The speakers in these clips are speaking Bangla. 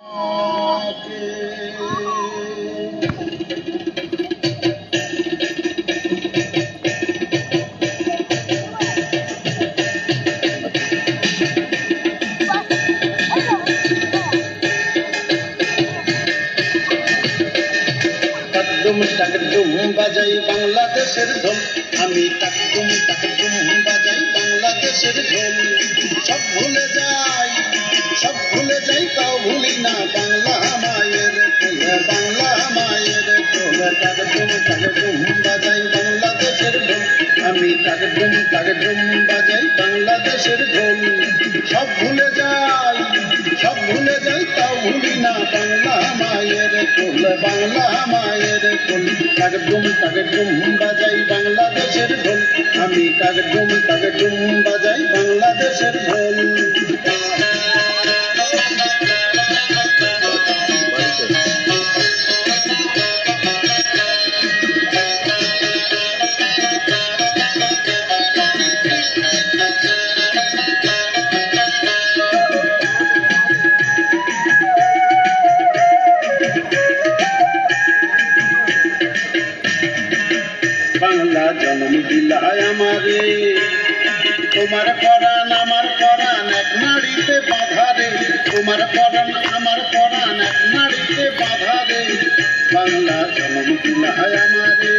টাকডুম টাকডুম বাজাই বাংলাদেশের ঢোল। আমি টাকডুম টাকডুম বাজাই বাংলাদেশের ঢোল। সব ভুলে যাই, সব ভুলে যাই ভুলি না বাংলা মায়ের কোল বাংলা মায়ের কোল টাকডুম টাকডুম বাজাই বাংলাদেশের ঢোল আমি টাকডুম টাকডুম বাজাই বাংলাদেশের ঢোল সব ভুলে যাই সব ভুলে যাই তাও ভুলি না বাংলা মায়ের কোল বাংলা মায়ের কোল টাকডুম টাকডুম বাজাই বাংলাদেশের ঢোল আমি টাকডুম টাকডুম বাজাই বাংলা জন্ম দিলায় আমারে। তোমার পরাণ আমার পরাণ, এক নাড়িতে বাধারে তোমার পরাণ আমার পরাণ, এক নাড়িতে বাধারে বাংলা জন্ম দিলায় আমারে।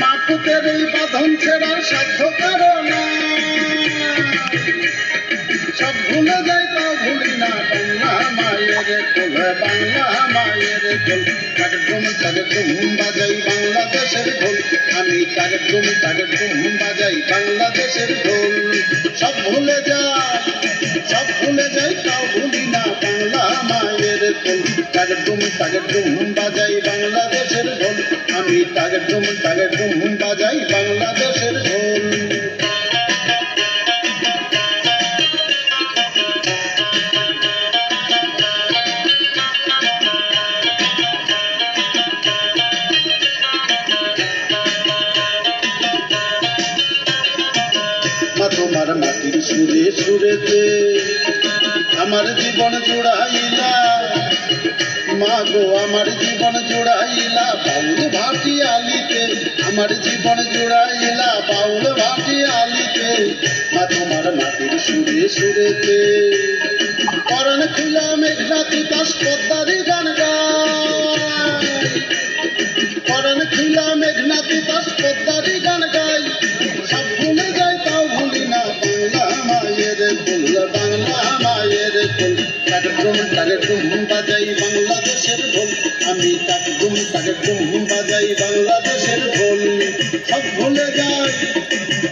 মা পুতের এই বাঁধন ছেড়ার সাধ্য কারণ সব ভুলে যাই তাও ভুলি না বাংলা মায়ের কোল, বাংলা মায়ের কোল। টাকডুম টাকডুম বাজাই বাংলাদেশের ঢোল আমি টাকডুম টাকডুম বাজাই বাংলাদেশের ঢোল সব ভুলে যাই সব ভুলে যাই তাও ভুলি না বাংলা মায়ের কোল টাকডুম টাকডুম বাজাই বাংলাদেশের ঢোল আমি টাকডুম টাকডুম বাজাই বাংলাদেশের ঢোল মা তোমার মাটির সুরে সুরেতে আমার জীবন জুড়াইলা। মা গো আমার জীবন জুড়াইলা, বাউল ভাটি আলিতে। আমার জীবন জুড়াইলা, বাউল ভাটি আলিতে। মা, তোমার মাটির সুরে সুরেতে। টাকডুম টাকডুম বাজাই বাংলাদেশের ঢোল। আমি টাকডুম টাকডুম বাজাই বাংলাদেশের ঢোল। সব ভুলে যাই,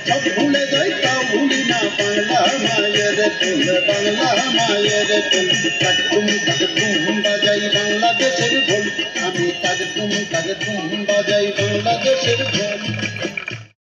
সব ভুলে যাই, তাও ভুলি না বাংলা মায়ের কুল বাংলা মায়ের কুল টাকডুম টাকডুম বাজাই বাংলাদেশের ঢোল। আমি টাকডুম টাকডুম বাজাই বাংলাদেশের ঢোল।